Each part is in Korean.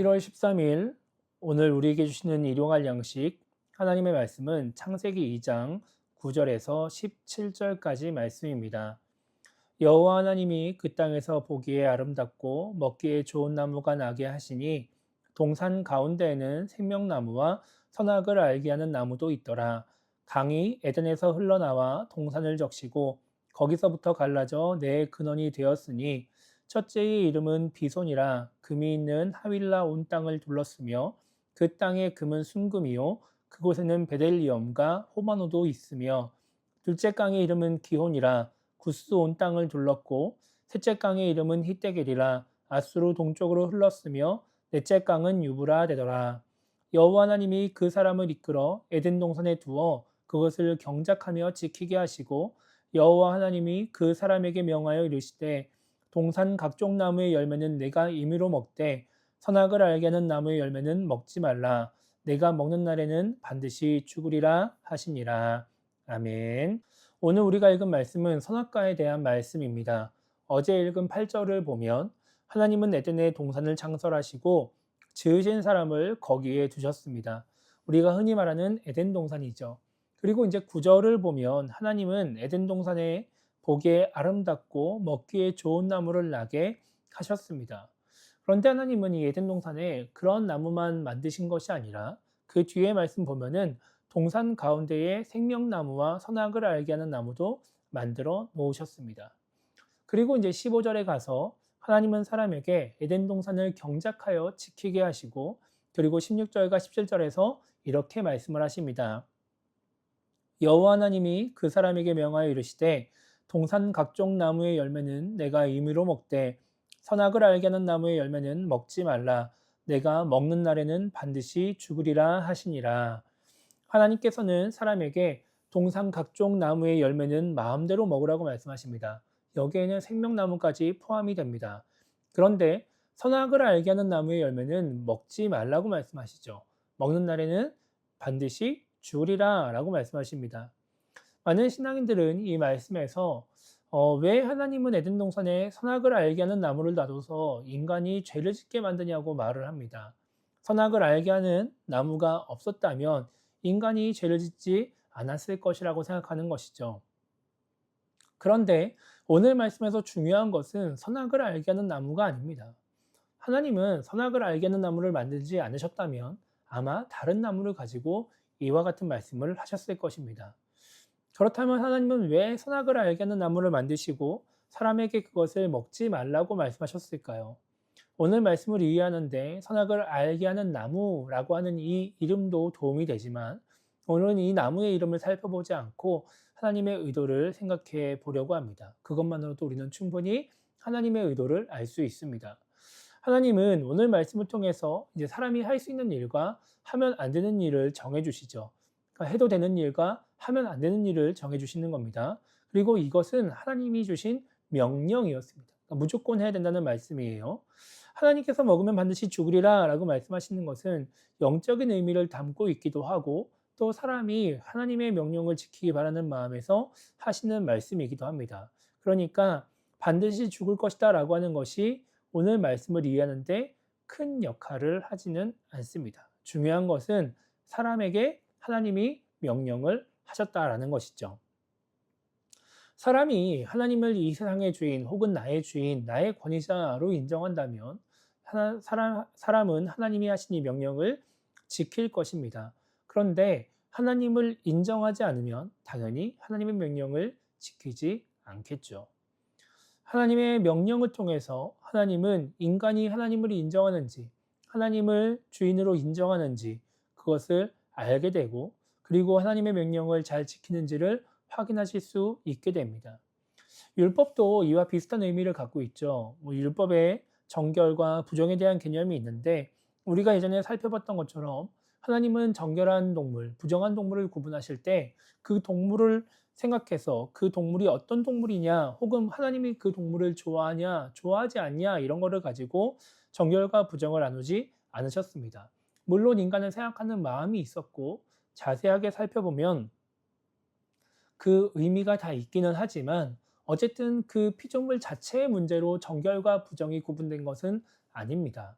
1월 13일 오늘 우리에게 주시는 일용할 양식 하나님의 말씀은 창세기 2장 9절에서 17절까지 말씀입니다. 여호와 하나님이 그 땅에서 보기에 아름답고 먹기에 좋은 나무가 나게 하시니 동산 가운데에는 생명나무와 선악을 알게 하는 나무도 있더라. 강이 에덴에서 흘러나와 동산을 적시고 거기서부터 갈라져 내 근원이 되었으니 첫째의 이름은 비손이라 금이 있는 하윌라 온 땅을 둘렀으며 그 땅의 금은 순금이요. 그곳에는 베델리엄과 호마노도 있으며 둘째 강의 이름은 기혼이라 구스 온 땅을 둘렀고 셋째 강의 이름은 히데겔이라 아수르 동쪽으로 흘렀으며 넷째 강은 유브라 되더라. 여호와 하나님이 그 사람을 이끌어 에덴 동산에 두어 그것을 경작하며 지키게 하시고 여호와 하나님이 그 사람에게 명하여 이르시되 동산 각종 나무의 열매는 내가 임의로 먹되 선악을 알게 하는 나무의 열매는 먹지 말라. 내가 먹는 날에는 반드시 죽으리라 하시니라. 아멘. 오늘 우리가 읽은 말씀은 선악과에 대한 말씀입니다. 어제 읽은 8절을 보면 하나님은 에덴의 동산을 창설하시고 지으신 사람을 거기에 두셨습니다. 우리가 흔히 말하는 에덴 동산이죠. 그리고 이제 9절을 보면 하나님은 에덴 동산에 보기에 아름답고 먹기에 좋은 나무를 나게 하셨습니다. 그런데 하나님은 이 에덴 동산에 그런 나무만 만드신 것이 아니라 그 뒤에 말씀 보면은 동산 가운데에 생명나무와 선악을 알게 하는 나무도 만들어 놓으셨습니다. 그리고 이제 15절에 가서 하나님은 사람에게 에덴 동산을 경작하여 지키게 하시고 그리고 16절과 17절에서 이렇게 말씀을 하십니다. 여호와 하나님이 그 사람에게 명하여 이르시되 동산 각종 나무의 열매는 내가 임의로 먹되 선악을 알게 하는 나무의 열매는 먹지 말라. 내가 먹는 날에는 반드시 죽으리라 하시니라. 하나님께서는 사람에게 동산 각종 나무의 열매는 마음대로 먹으라고 말씀하십니다. 여기에는 생명나무까지 포함이 됩니다. 그런데 선악을 알게 하는 나무의 열매는 먹지 말라고 말씀하시죠. 먹는 날에는 반드시 죽으리라 라고 말씀하십니다. 많은 신앙인들은 이 말씀에서 어, 왜 하나님은 에덴 동산에 선악을 알게 하는 나무를 놔둬서 인간이 죄를 짓게 만드냐고 말을 합니다. 선악을 알게 하는 나무가 없었다면 인간이 죄를 짓지 않았을 것이라고 생각하는 것이죠. 그런데 오늘 말씀에서 중요한 것은 선악을 알게 하는 나무가 아닙니다. 하나님은 선악을 알게 하는 나무를 만들지 않으셨다면 아마 다른 나무를 가지고 이와 같은 말씀을 하셨을 것입니다. 그렇다면 하나님은 왜 선악을 알게 하는 나무를 만드시고 사람에게 그것을 먹지 말라고 말씀하셨을까요? 오늘 말씀을 이해하는데 선악을 알게 하는 나무라고 하는 이 이름도 도움이 되지만 오늘은 이 나무의 이름을 살펴보지 않고 하나님의 의도를 생각해 보려고 합니다. 그것만으로도 우리는 충분히 하나님의 의도를 알 수 있습니다. 하나님은 오늘 말씀을 통해서 이제 사람이 할 수 있는 일과 하면 안 되는 일을 정해 주시죠. 그러니까 해도 되는 일과 하면 안 되는 일을 정해 주시는 겁니다. 그리고 이것은 하나님이 주신 명령이었습니다. 그러니까 무조건 해야 된다는 말씀이에요. 하나님께서 먹으면 반드시 죽으리라 라고 말씀하시는 것은 영적인 의미를 담고 있기도 하고 또 사람이 하나님의 명령을 지키기 바라는 마음에서 하시는 말씀이기도 합니다. 그러니까 반드시 죽을 것이다 라고 하는 것이 오늘 말씀을 이해하는데 큰 역할을 하지는 않습니다. 중요한 것은 사람에게 하나님이 명령을 하셨다라는 것이죠. 사람이 하나님을 이 세상의 주인 혹은 나의 주인, 나의 권위자로 인정한다면 하나, 사람, 사람은 하나님이 하신 이 명령을 지킬 것입니다. 그런데 하나님을 인정하지 않으면 당연히 하나님의 명령을 지키지 않겠죠. 하나님의 명령을 통해서 하나님은 인간이 하나님을 인정하는지, 하나님을 주인으로 인정하는지 그것을 알게 되고 그리고 하나님의 명령을 잘 지키는지를 확인하실 수 있게 됩니다. 율법도 이와 비슷한 의미를 갖고 있죠. 뭐 율법의 정결과 부정에 대한 개념이 있는데 우리가 예전에 살펴봤던 것처럼 하나님은 정결한 동물, 부정한 동물을 구분하실 때 그 동물을 생각해서 그 동물이 어떤 동물이냐 혹은 하나님이 그 동물을 좋아하냐 좋아하지 않냐 이런 거를 가지고 정결과 부정을 나누지 않으셨습니다. 물론 인간은 생각하는 마음이 있었고 자세하게 살펴보면 그 의미가 다 있기는 하지만 어쨌든 그 피조물 자체의 문제로 정결과 부정이 구분된 것은 아닙니다.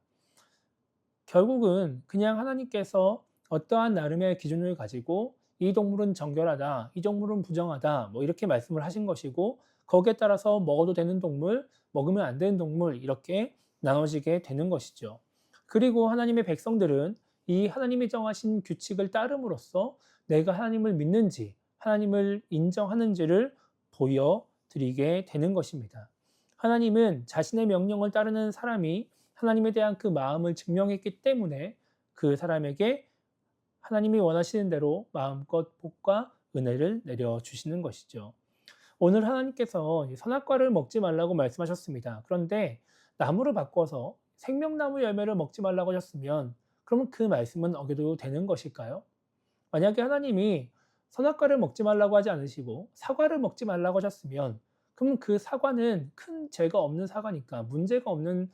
결국은 그냥 하나님께서 어떠한 나름의 기준을 가지고 이 동물은 정결하다, 이 동물은 부정하다, 뭐 이렇게 말씀을 하신 것이고 거기에 따라서 먹어도 되는 동물, 먹으면 안 되는 동물 이렇게 나눠지게 되는 것이죠. 그리고 하나님의 백성들은 이 하나님이 정하신 규칙을 따름으로써 내가 하나님을 믿는지, 하나님을 인정하는지를 보여드리게 되는 것입니다. 하나님은 자신의 명령을 따르는 사람이 하나님에 대한 그 마음을 증명했기 때문에 그 사람에게 하나님이 원하시는 대로 마음껏 복과 은혜를 내려주시는 것이죠. 오늘 하나님께서 선악과를 먹지 말라고 말씀하셨습니다. 그런데 나무를 바꿔서 생명나무 열매를 먹지 말라고 하셨으면 그러면 그 말씀은 어겨도 되는 것일까요? 만약에 하나님이 선악과를 먹지 말라고 하지 않으시고 사과를 먹지 말라고 하셨으면 그럼 그 사과는 큰 죄가 없는 사과니까 문제가 없는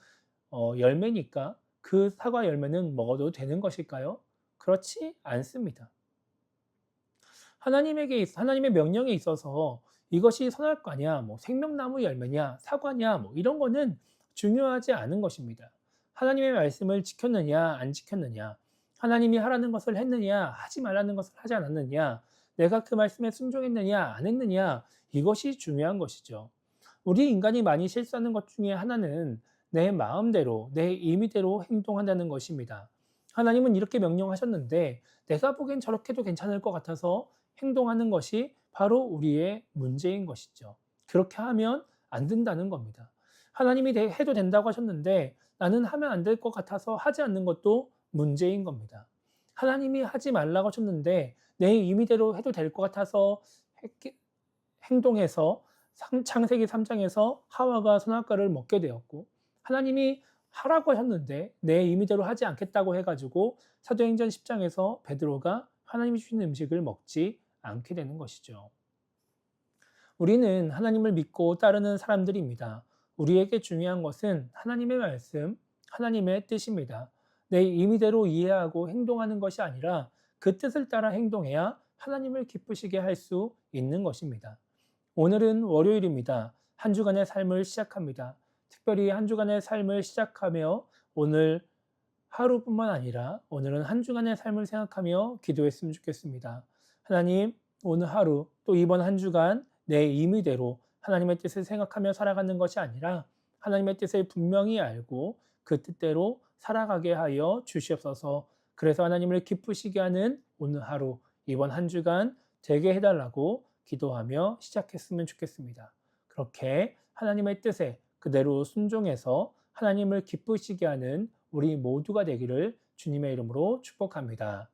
어, 열매니까 그 사과 열매는 먹어도 되는 것일까요? 그렇지 않습니다. 하나님에게 하나님의 명령에 있어서 이것이 선할과냐, 뭐 생명나무 열매냐, 사과냐, 뭐 이런 거는 중요하지 않은 것입니다. 하나님의 말씀을 지켰느냐, 안 지켰느냐, 하나님이 하라는 것을 했느냐, 하지 말라는 것을 하지 않았느냐, 내가 그 말씀에 순종했느냐, 안 했느냐, 이것이 중요한 것이죠. 우리 인간이 많이 실수하는 것 중에 하나는 내 마음대로, 내 임의대로 행동한다는 것입니다. 하나님은 이렇게 명령하셨는데 내가 보기엔 저렇게도 괜찮을 것 같아서 행동하는 것이 바로 우리의 문제인 것이죠. 그렇게 하면 안 된다는 겁니다. 하나님이 해도 된다고 하셨는데 나는 하면 안 될 것 같아서 하지 않는 것도 문제인 겁니다. 하나님이 하지 말라고 하셨는데 내 임의대로 해도 될 것 같아서 행동해서 창세기 3장에서 하와가 선악과를 먹게 되었고 하나님이 하라고 하셨는데 내 임의대로 하지 않겠다고 해가지고 사도행전 10장에서 베드로가 하나님이 주신 음식을 먹지 않게 되는 것이죠. 우리는 하나님을 믿고 따르는 사람들입니다. 우리에게 중요한 것은 하나님의 말씀, 하나님의 뜻입니다. 내 임의대로 이해하고 행동하는 것이 아니라 그 뜻을 따라 행동해야 하나님을 기쁘시게 할 수 있는 것입니다. 오늘은 월요일입니다. 한 주간의 삶을 시작합니다. 특별히 한 주간의 삶을 시작하며 오늘 하루뿐만 아니라 오늘은 한 주간의 삶을 생각하며 기도했으면 좋겠습니다. 하나님, 오늘 하루 또 이번 한 주간 내 임의대로 하나님의 뜻을 생각하며 살아가는 것이 아니라 하나님의 뜻을 분명히 알고 그 뜻대로 살아가게 하여 주시옵소서. 그래서 하나님을 기쁘시게 하는 오늘 하루, 이번 한 주간 되게 해달라고 기도하며 시작했으면 좋겠습니다. 그렇게 하나님의 뜻에 그대로 순종해서 하나님을 기쁘시게 하는 우리 모두가 되기를 주님의 이름으로 축복합니다.